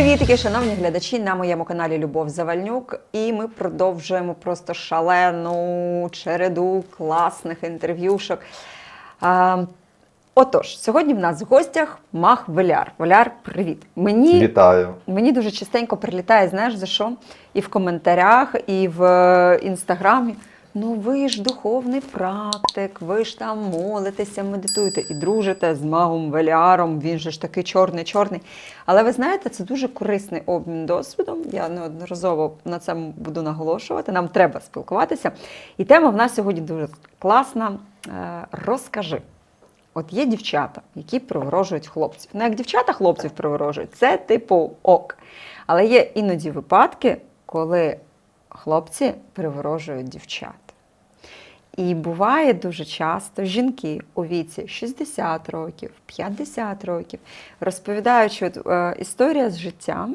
Привітики, шановні глядачі на моєму каналі Любов Завальнюк. І ми продовжуємо просто шалену череду класних інтерв'юшок. А, отож, сьогодні в нас в гостях Мах Веляр. Веляр, привіт. Мені Вітаю. Мені дуже частенько прилітає, знаєш за що? І в коментарях, і в е, інстаграмі. Ну ви ж духовний практик, ви ж там молитеся, медитуєте і дружите з магом Веляром, він же ж такий чорний-чорний. Але ви знаєте, це дуже корисний обмін досвідом. Я неодноразово на це буду наголошувати. Нам треба спілкуватися. І тема в нас сьогодні дуже класна. Е, Розкажи. От є дівчата, які приворожують хлопців. Ну, як дівчата хлопців приворожують, це типу ок. Але є іноді випадки, коли хлопці приворожують дівчат. І буває дуже часто жінки у віці 60 років, 50 років, розповідаючи от, е, історія з життя,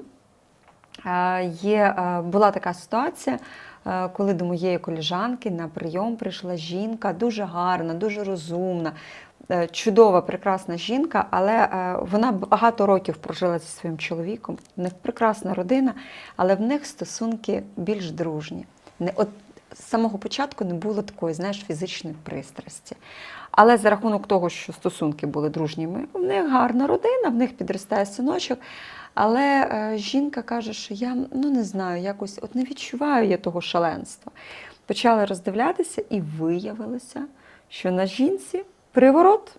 Е, Є, е, була така ситуація, е, коли до моєї коліжанки на прийом прийшла жінка, дуже гарна, дуже розумна, чудова, прекрасна жінка, але е, вона багато років прожила зі своїм чоловіком. В них прекрасна родина, але в них стосунки більш дружні. От з самого початку не було такої, знаєш, фізичної пристрасті. Але за рахунок того, що стосунки були дружніми, в них гарна родина, в них підростає синочок. Але е, жінка каже, що я ну не знаю, якось от не відчуваю я того шаленства. Почали роздивлятися і виявилося, що на жінці приворот.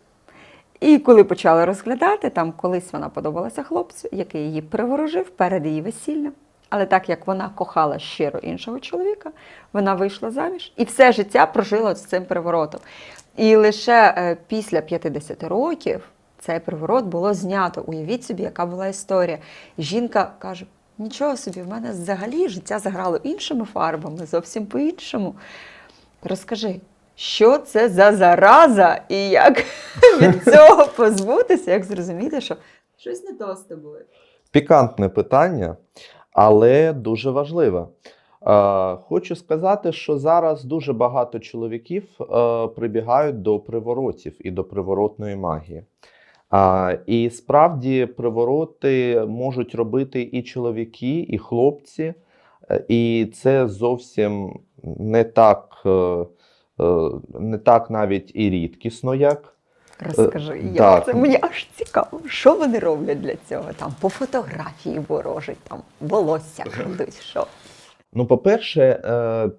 І коли почали розглядати, там колись вона подобалася хлопцю, який її приворожив перед її весіллям. Але так як вона кохала щиро іншого чоловіка, вона вийшла заміж і все життя прожила з цим приворотом. І лише е, після 50 років цей приворот було знято. Уявіть собі, яка була історія. Жінка каже: нічого собі, в мене взагалі життя заграло іншими фарбами, зовсім по-іншому. Розкажи, що це за зараза, і як від цього позбутися, як зрозуміти, що щось не то з тобою. Пікантне питання, але дуже важливе. Е, Хочу сказати, що зараз дуже багато чоловіків е, прибігають до приворотів і до приворотної магії. А, І справді привороти можуть робити і чоловіки, і хлопці, Е, і це зовсім не так, е, не так навіть і рідкісно, як Розкажи, як так. це мені аж цікаво, що вони роблять для цього? Там по фотографії ворожать, там волосся крадуть, що. Ну, по-перше, е,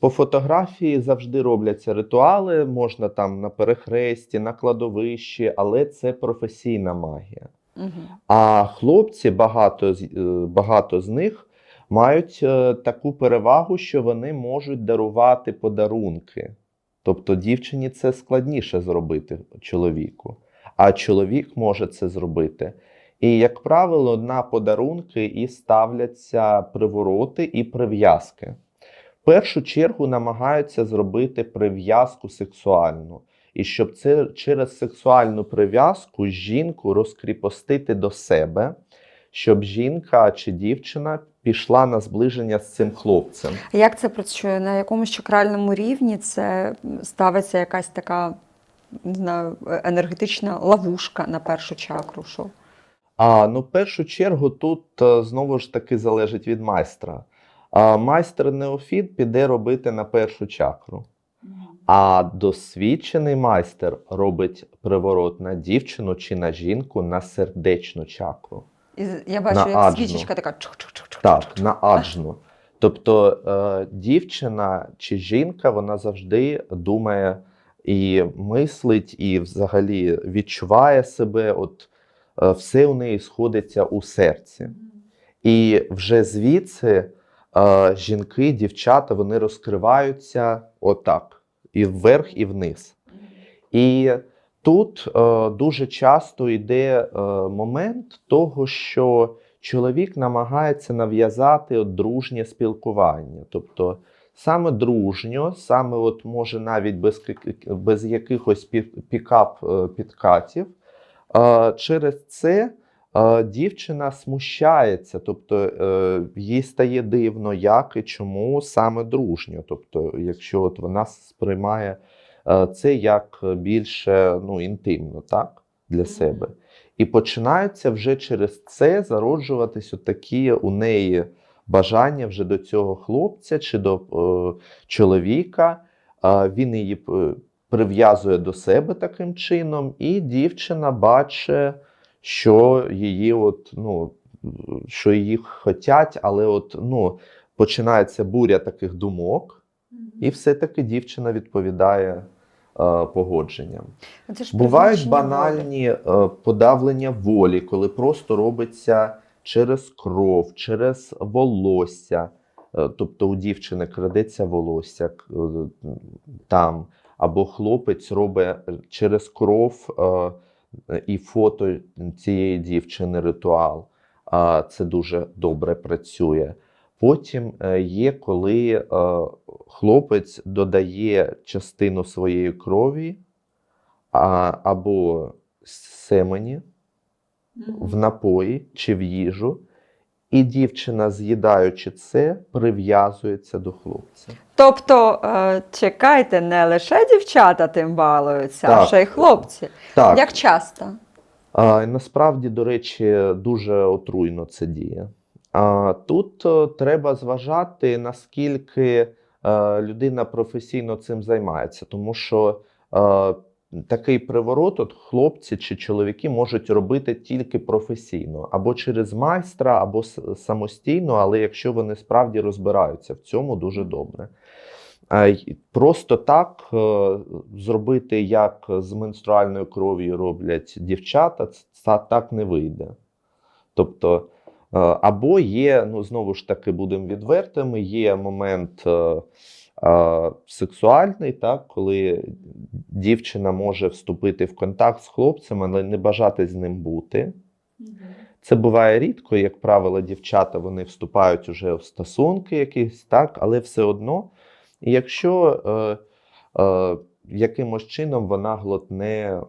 по фотографії завжди робляться ритуали, можна там на перехресті, на кладовищі, але це професійна магія. Угу. А хлопці, багато, е, багато з них мають е, таку перевагу, що вони можуть дарувати подарунки. Тобто дівчині це складніше зробити чоловіку, а чоловік може це зробити. І, як правило, на подарунки і ставляться привороти і прив'язки. В першу чергу намагаються зробити прив'язку сексуальну. І щоб це через сексуальну прив'язку жінку розкріпостити до себе, щоб жінка чи дівчина пішла на зближення з цим хлопцем. Як це працює? На якомусь чакральному рівні це ставиться якась така не знаю, енергетична ловушка на першу чакру. Що? А ну, в першу чергу, тут е, знову ж таки залежить від майстра. А, майстер неофіт піде робити на першу чакру. А досвідчений майстер робить приворот на дівчину чи на жінку на сердечну чакру. Я бачу, На як аджну. свічечка така чух-чух-чух-чух. Так, на аджну. Тобто е, дівчина чи жінка вона завжди думає і мислить, і взагалі відчуває себе. От е, все у неї сходиться у серці. І вже звідси е, жінки, дівчата вони розкриваються отак, і вверх, і вниз. І тут дуже часто йде момент того, що чоловік намагається нав'язати от дружнє спілкування. Тобто саме дружньо, саме от може навіть без, без якихось пікап е, підкатів. Через це дівчина смущається, тобто е, їй стає дивно, як і чому саме дружньо. Тобто, якщо от вона сприймає е, це як більше ну, інтимно, так, для себе. І починаються вже через це зароджуватись такі у неї бажання вже до цього хлопця чи до е, чоловіка. Е, він її е, прив'язує до себе таким чином, і дівчина бачить, що її от, ну, що її хотять, але от, ну, починається буря таких думок, і все-таки дівчина відповідає погодженням. Це ж Бувають призначення волі. банальні е, подавлення волі, коли просто робиться через кров, через волосся. Е, Тобто у дівчини крадеться волосся е, там, або хлопець робить через кров е, і фото цієї дівчини ритуал. А Це дуже добре працює. Потім е, є, коли е, хлопець додає частину своєї крові або семені в напої чи в їжу, і дівчина, з'їдаючи це, прив'язується до хлопця. Тобто, е, чекайте, не лише дівчата тим балуються, а ще й хлопці. Так, Як часто? а, насправді, до речі, дуже отруйно це діє. Тут е, треба зважати, наскільки е, людина професійно цим займається, тому що е, такий приворот, от хлопці чи чоловіки можуть робити тільки професійно, або через майстра, або самостійно, але якщо вони справді розбираються в цьому дуже добре. Просто так зробити, як з менструальною кров'ю роблять дівчата, це так не вийде. Тобто, або є, ну знову ж таки, будемо відвертими, є момент е, е, сексуальний, так, коли дівчина може вступити в контакт з хлопцем, але не бажати з ним бути. Це буває рідко, як правило, дівчата вони вступають уже в стосунки якісь, так, але все одно, якщо е, е, якимось чином вона глотне,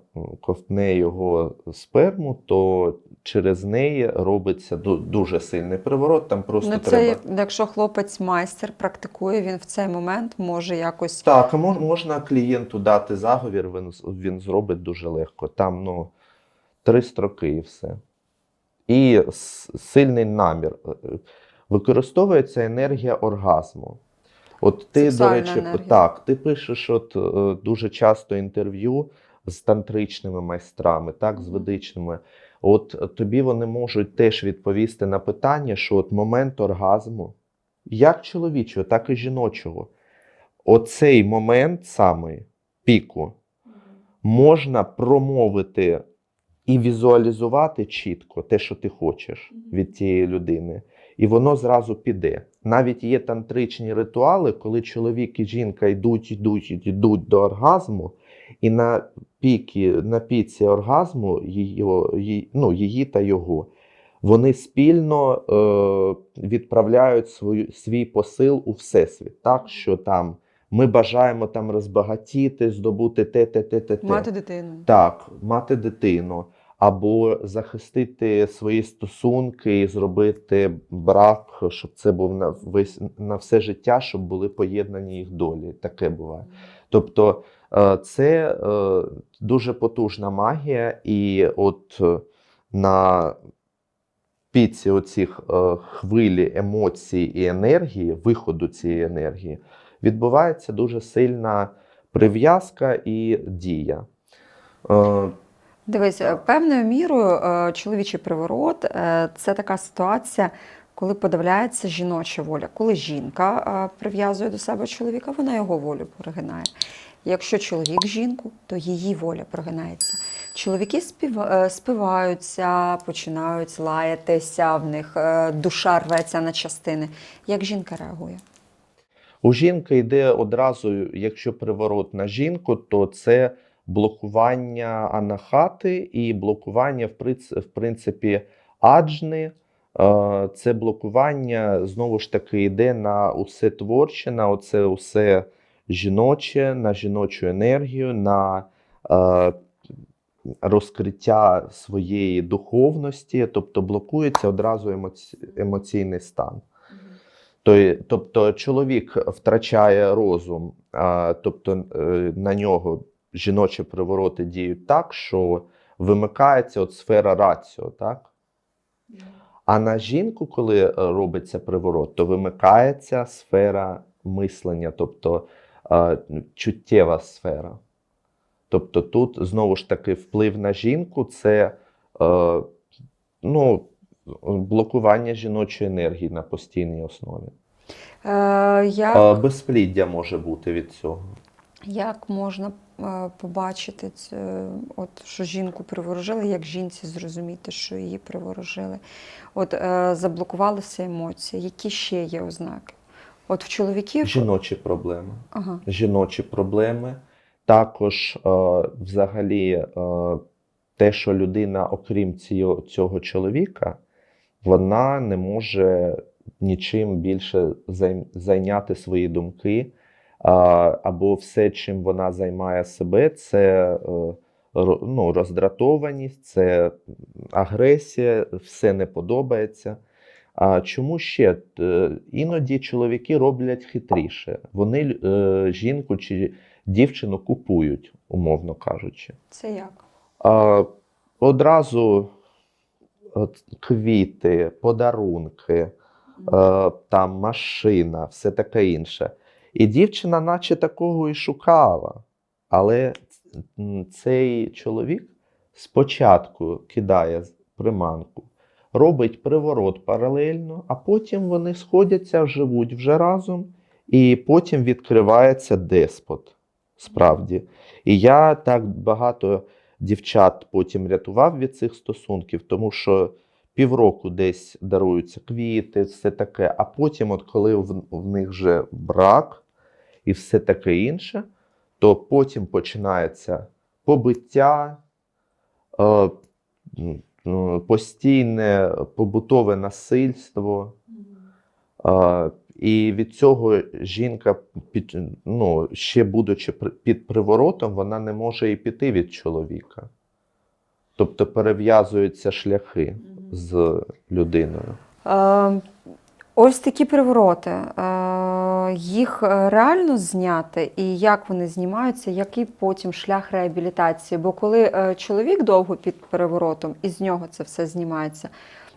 ковтне його сперму, то через неї робиться дуже сильний приворот. Там просто Ну, це треба. якщо хлопець майстер практикує, він в цей момент може якось Так, можна клієнту дати заговір, він, він зробить дуже легко. Там ну, три строки і все. І сильний намір. Е, Використовується енергія оргазму. От ти, до речі, енергія. так, ти пишеш от, е, дуже часто інтерв'ю з тантричними майстрами, так, з ведичними. От тобі вони можуть теж відповісти на питання, що от момент оргазму, як чоловічого, так і жіночого, оцей момент саме піку можна промовити і візуалізувати чітко те, що ти хочеш від тієї людини, і воно зразу піде. Навіть є тантричні ритуали, коли чоловік і жінка йдуть, йдуть, йдуть до оргазму, і на піки, на піці оргазму її, її, ну, її та його. Вони спільно е, відправляють свою, свій посил у всесвіт, так що там ми бажаємо там розбагатіти, здобути те, те, те, те, те. мати дитину. Так, мати дитину, або захистити свої стосунки і зробити брак, щоб це був на весь на все життя, щоб були поєднані їх долі. Таке буває. Тобто е, це е, дуже потужна магія, і от е, на піці оцих хвилі емоцій і енергії, виходу цієї енергії, відбувається дуже сильна прив'язка і дія. Дивись, е, певною мірою е, чоловічий приворот е, це така ситуація, коли подавляється жіноча воля. Коли жінка прив'язує до себе чоловіка, вона його волю прогинає. Якщо чоловік жінку, то її воля прогинається. Чоловіки спиваються, починають лаятися, в них душа рветься на частини. Як жінка реагує? У жінки йде одразу, якщо приворот на жінку, то це блокування анахати і блокування, в принципі, аджни. Е, Це блокування знову ж таки йде на усе творче, на оце усе жіноче, на жіночу енергію, на е, розкриття своєї духовності, тобто блокується одразу емоці- емоційний стан. Тобто чоловік втрачає розум, тобто е, на нього жіночі привороти діють так, що вимикається от сфера раціо, так? А на жінку, коли е, робиться приворот, то вимикається сфера мислення, тобто е, чуттєва сфера. Тобто тут знову ж таки вплив на жінку це е, ну, блокування жіночої енергії на постійній основі. Е, як, Е, безпліддя може бути від цього. як можна побачити, це, от, що жінку приворожили, як жінці зрозуміти, що її приворожили? От е, заблокувалися емоції, які ще є ознаки? От в чоловіків. Жіночі проблеми. Ага. жіночі проблеми. Також, е, взагалі, е, те, що людина, окрім цього, цього чоловіка, вона не може нічим більше зайняти свої думки, або все, чим вона займає себе, це е, ну, роздратованість, це агресія, все не подобається. А чому ще? Іноді чоловіки роблять хитріше. Вони е, жінку чи дівчину купують, умовно кажучи. Це як? А, одразу от, квіти, подарунки, е, там машина, все таке інше. І дівчина, наче такого і шукала. Але цей чоловік спочатку кидає приманку, робить приворот паралельно, а потім вони сходяться, живуть вже разом, і потім відкривається деспот. Справді. І я так багато дівчат потім рятував від цих стосунків, тому що півроку десь даруються квіти, все таке. А потім, от коли в, в них вже брак і все таке інше, то потім починається побиття, е, м, постійне побутове насильство. Е, і від цього жінка, під, ну, ще будучи під приворотом, вона не може і піти від чоловіка. Тобто перев'язуються шляхи з людиною. Е, ось такі привороти. Е, їх е, реально зняти, і як вони знімаються, який потім шлях реабілітації? Бо коли е, чоловік довго під переворотом, і з нього це все знімається,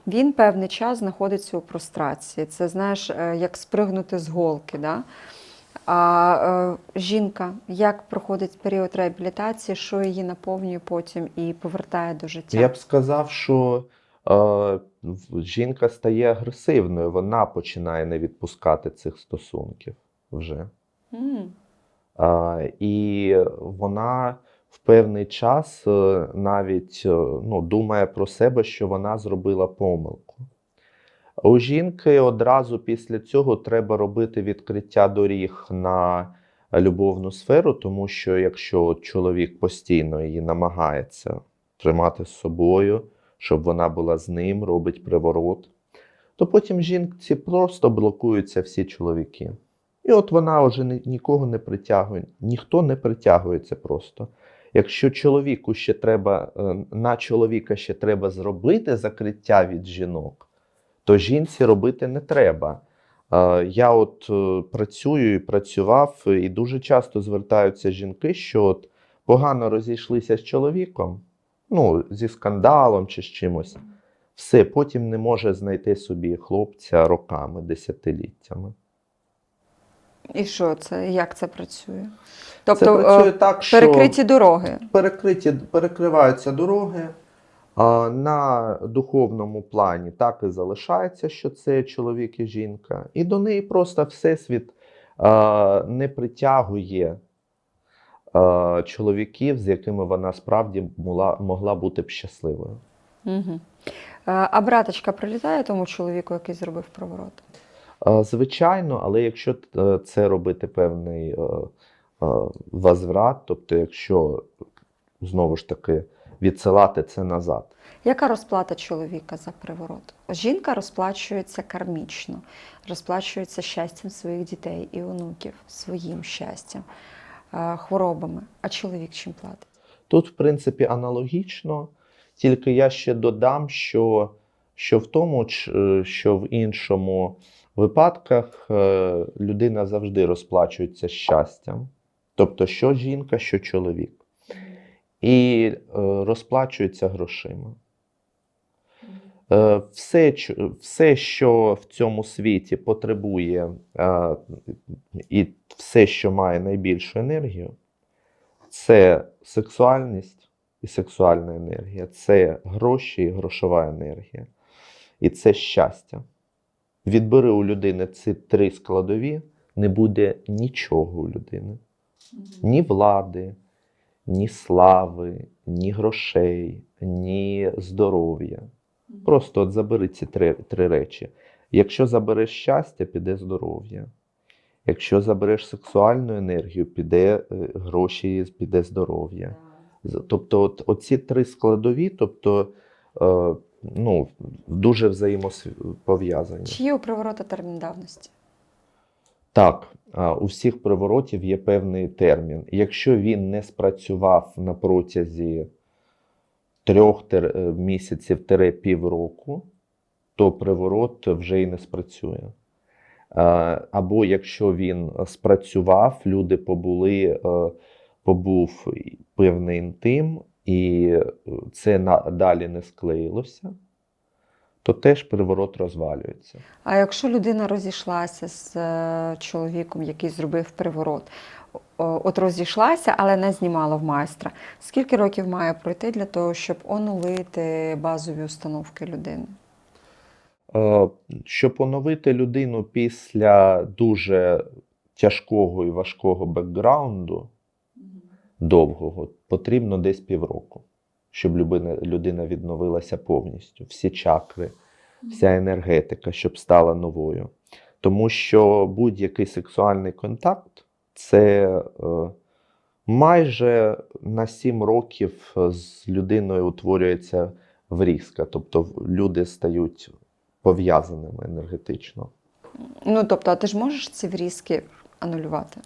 він певний час знаходиться у прострації. Це знаєш, як спригнути з голки. Да? А жінка, як проходить період реабілітації, що її наповнює потім і повертає до життя? Я б сказав, що жінка стає агресивною, вона починає не відпускати цих стосунків вже. М. А, і вона в певний час е, навіть е, ну, думає про себе, що вона зробила помилку. У жінки одразу після цього треба робити відкриття доріг на любовну сферу, тому що якщо чоловік постійно її намагається тримати з собою, щоб вона була з ним, робить приворот, то потім жінці просто блокуються всі чоловіки. І от вона вже нікого не притягує, ніхто не притягується просто. Якщо чоловіку ще треба, е, на чоловіка ще треба зробити закриття від жінок, то жінці робити не треба. Е, Я от е, працюю і працював, і дуже часто звертаються жінки, що от погано розійшлися з чоловіком, ну, зі скандалом чи з чимось. Все, потім не може знайти собі хлопця роками, десятиліттями. І що це? Як це працює? Це Тобто працює е, так, що перекриті дороги. перекриті, перекриваються дороги. А на духовному плані так і залишається, що це чоловік і жінка. І до неї просто Всесвіт а, не притягує чоловіків, з якими вона справді могла, могла бути б щасливою. Угу. А браточка прилітає тому чоловіку, який зробив приворот? Звичайно, але якщо е, це робити певний е, е, возврат, тобто якщо знову ж таки відсилати це назад. Яка розплата чоловіка за приворот? Жінка розплачується кармічно, розплачується щастям своїх дітей і онуків, своїм щастям, е, хворобами. А чоловік чим платить? Тут, в принципі, аналогічно, тільки я ще додам, що, що в тому, е, що в іншому випадках е, людина завжди розплачується щастям. Тобто, що жінка, що чоловік. і е, розплачуються грошима. Е, Все, все, що в цьому світі потребує, е, і все, що має найбільшу енергію, це сексуальність і сексуальна енергія, це гроші і грошова енергія, і це щастя. Відбери у людини ці три складові, не буде нічого у людини. Ні влади, ні слави, ні грошей, ні здоров'я. Просто от забери ці три, три речі. Якщо забереш щастя, піде здоров'я. Якщо забереш сексуальну енергію, піде е, гроші, піде здоров'я. Тобто, от, оці три складові, тобто, е, ну, дуже взаємопов'язані. Чи є у приворота термін давності? Так, у всіх приворотів є певний термін. Якщо він не спрацював на протязі трьох е, місяців тире півроку, то приворот вже й не спрацює. Або якщо він спрацював, люди побули, е, побув певний інтим, і е, це надалі не склеїлося, то теж приворот розвалюється. А якщо людина розійшлася з е, чоловіком, який зробив приворот, от розійшлася, але не знімала в майстра, скільки років має пройти для того, щоб онулити базові установки людини? Е, Щоб оновити людину після дуже тяжкого і важкого бекграунду, довгого, потрібно десь півроку, щоб людина, людина відновилася повністю. Всі чакри, вся енергетика, щоб стала новою. Тому що будь-який сексуальний контакт це е, майже на 7 років з людиною утворюється врізка, тобто люди стають пов'язаними енергетично. Ну тобто, а ти ж можеш ці врізки анулювати?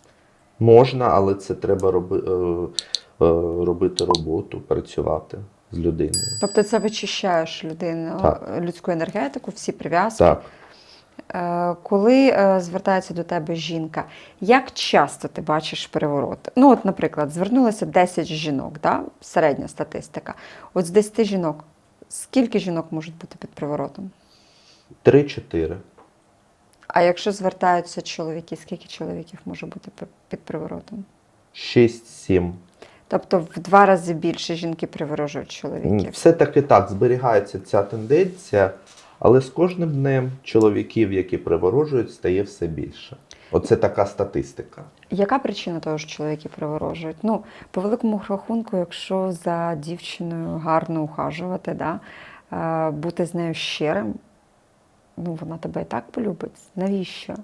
Можна, але це треба роби, е, е, робити роботу, працювати з людиною. Тобто це вичищаєш людину, Так. людську енергетику, всі прив'язки. Так. Е, Коли звертається до тебе жінка, як часто ти бачиш перевороти? Ну, от, наприклад, звернулося 10 жінок, да? середня статистика. От з 10 жінок, скільки жінок можуть бути під приворотом? Три-чотири. А якщо звертаються чоловіки, скільки чоловіків може бути під приворотом? Шість-сім. Тобто в два рази більше жінки приворожують чоловіків. Все таки так, зберігається ця тенденція, але з кожним днем чоловіків, які приворожують, стає все більше. Оце така статистика. Яка причина того, що чоловіки приворожують? Ну, по великому рахунку, якщо за дівчиною гарно ухажувати, да, е, бути з нею щирим, ну вона тебе і так полюбить. Навіщо?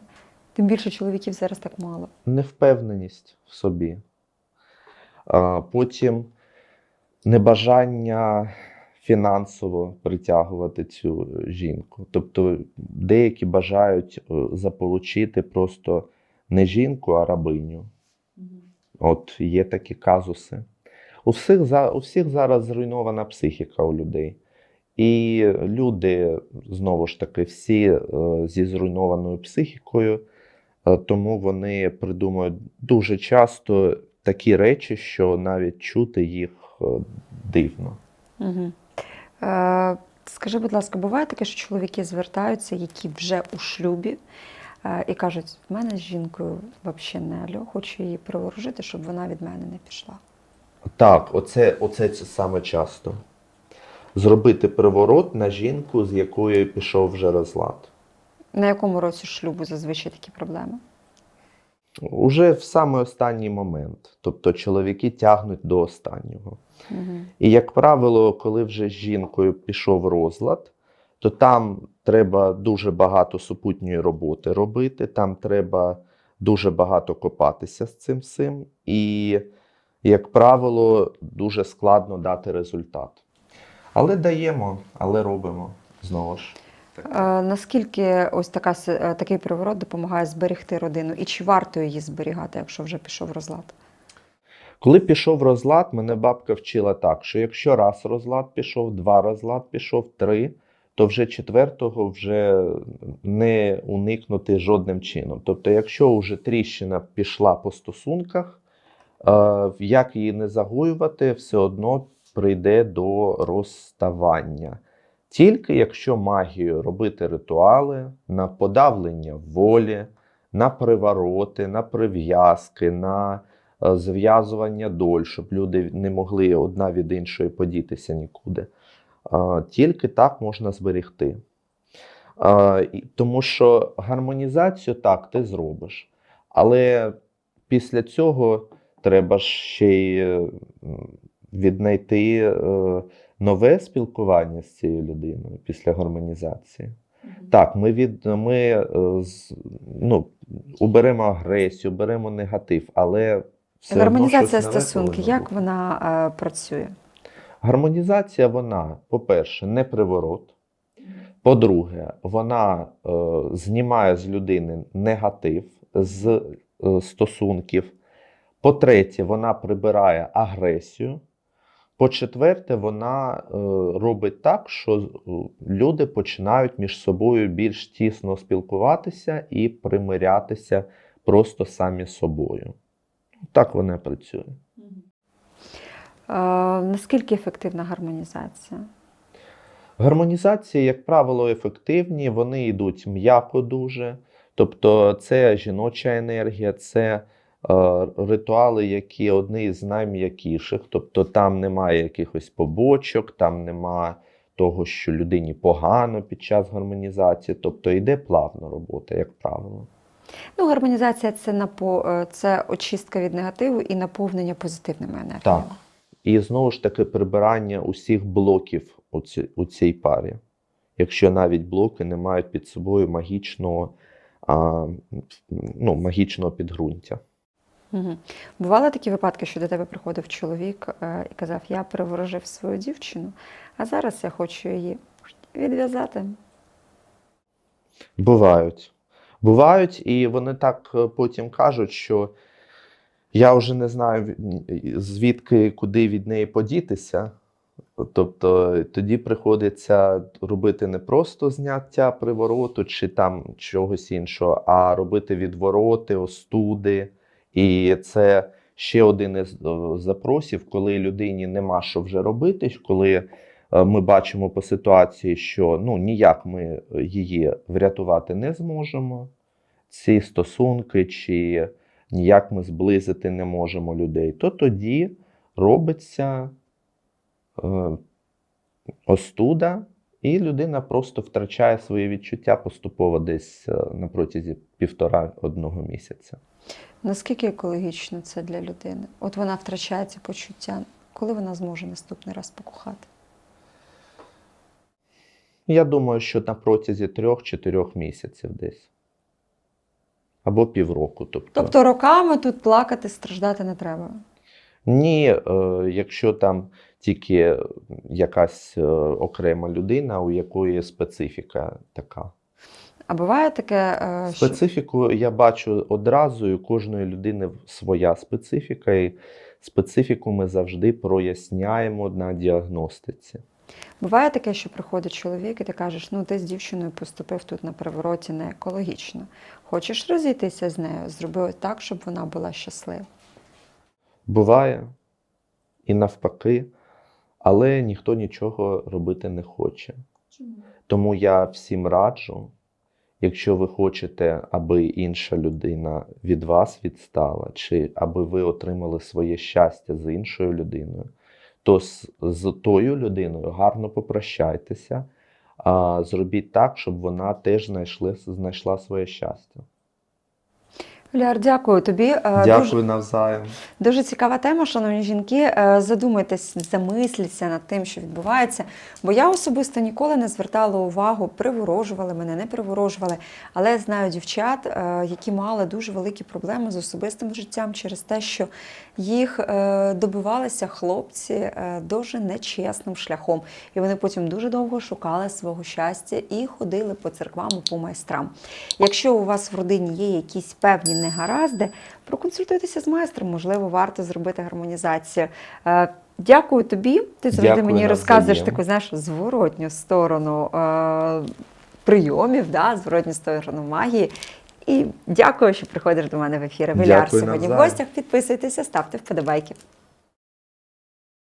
Тим більше чоловіків зараз так мало. Невпевненість в собі. А, Потім небажання фінансово притягувати цю жінку. Тобто деякі бажають е, заполучити просто не жінку, а рабиню. От є такі казуси. У всіх, у всіх зараз зруйнована психіка у людей. І люди, знову ж таки, всі е, зі зруйнованою психікою, тому вони придумують дуже часто такі речі, що навіть чути їх е, дивно. Угу. Е, скажи, будь ласка, буває таке, що чоловіки звертаються, які вже у шлюбі, е, і кажуть, в мене з жінкою взагалі не альо, хочу її приворожити, щоб вона від мене не пішла. Так, оце, оце це саме часто. Зробити приворот на жінку, з якою пішов вже розлад. На якому році шлюбу зазвичай такі проблеми? Уже в самий останній момент. Тобто чоловіки тягнуть до останнього. Угу. І, як правило, коли вже з жінкою пішов розлад, то там треба дуже багато супутньої роботи робити, там треба дуже багато копатися з цим всім. І, як правило, дуже складно дати результат. Але даємо, але робимо знову ж. Е, наскільки ось така, е, такий приворот допомагає зберегти родину? І чи варто її зберігати, якщо вже пішов розлад? Коли пішов розлад, мене бабка вчила так, що якщо раз розлад пішов, два розлад пішов, три, то вже четвертого вже не уникнути жодним чином. Тобто, якщо вже тріщина пішла по стосунках, Е, Як її не загоювати, все одно прийде до розставання. Тільки якщо магію робити ритуали на подавлення волі, на привороти, на прив'язки, на е, зв'язування доль, щоб люди не могли одна від іншої подітися нікуди. Е, Тільки так можна зберегти. Е, Тому що гармонізацію так ти зробиш. Але після цього треба ще й віднайти нове спілкування з цією людиною після гармонізації. Так, ми від ми е, ну, уберемо агресію, беремо негатив, але все одно Гармонізація щось нове стосунків, як вона е, працює? Гармонізація, вона, по-перше, не приворот. По-друге, вона е, знімає з людини негатив з е, стосунків. По-третє, вона прибирає агресію. По-четверте, вона е, робить так, що е, люди починають між собою більш тісно спілкуватися і примирятися просто самі з собою. Так вона працює. Наскільки ефективна гармонізація? Гармонізації, як правило, ефективні, вони йдуть м'яко дуже. Тобто, це жіноча енергія, це ритуали, які одні з найм'якіших. Тобто там немає якихось побочок, там немає того, що людині погано під час гармонізації. Тобто йде плавно робота, як правило. Ну, гармонізація це напо... е, це очистка від негативу і наповнення позитивними енергіями. Так. І знову ж таки прибирання усіх блоків у, ці, у цій парі. Якщо навіть блоки не мають під собою магічного, а, ну, магічного підґрунтя. Угу. Бували такі випадки, що до тебе приходив чоловік е, і казав: Я приворожив свою дівчину, а зараз я хочу її відв'язати. Бувають. Бувають, і вони так е, потім кажуть, що я вже не знаю, звідки, куди від неї подітися. Тобто тоді приходиться робити не просто зняття привороту чи там чогось іншого, а робити відвороти, остуди. І це ще один із е, запросів, коли людині нема що вже робити, коли е, ми бачимо по ситуації, що ну, ніяк ми її врятувати не зможемо, ці стосунки, чи ніяк ми зблизити не можемо людей, то тоді робиться е, остуда, і людина просто втрачає свої відчуття поступово десь е, на протязі півтора-одного місяця. Наскільки екологічно це для людини? От вона втрачає ці почуття. Коли вона зможе наступний раз покохати? Я думаю, що на протязі трьох-чотирьох місяців десь. Або півроку. Тобто, Тобто роками тут плакати, страждати не треба. ні, е, якщо там тільки якась е, окрема людина, у якої специфіка така. А буває таке, е, що Специфіку я бачу одразу, і у кожної людини своя специфіка, і специфіку ми завжди проясняємо на діагностиці. буває таке, що приходить чоловік, і ти кажеш, ну ти з дівчиною поступив тут на привороті не екологічно. Хочеш розійтися з нею? Зроби так, щоб вона була щаслива. Буває і навпаки, але ніхто нічого робити не хоче. Тому я всім раджу, якщо ви хочете, аби інша людина від вас відстала, чи аби ви отримали своє щастя з іншою людиною, то з, з тою людиною гарно попрощайтеся, а, зробіть так, щоб вона теж знайшли, знайшла своє щастя. Уляр, дякую тобі. Е, Дякую Дуже, навзаєм. дуже цікава тема, шановні жінки. Е, Задумайтесь, замисліться над тим, що відбувається. Бо я особисто ніколи не звертала увагу, приворожували мене, не приворожували. Але я знаю дівчат, е, які мали дуже великі проблеми з особистим життям через те, що їх добивалися хлопці дуже нечесним шляхом. І вони потім дуже довго шукали свого щастя і ходили по церквам по майстрам. Якщо у вас в родині є якісь певні негаразди, проконсультуйтеся з майстром, можливо, варто зробити гармонізацію. Е, Дякую тобі. Ти завжди Дякую мені розказуєш таку, знаєш, зворотню сторону е, прийомів, да, зворотню сторону магії. І дякую, що приходиш до мене в ефір. Віляр сьогодні в гостях. Підписуйтеся, ставте вподобайки.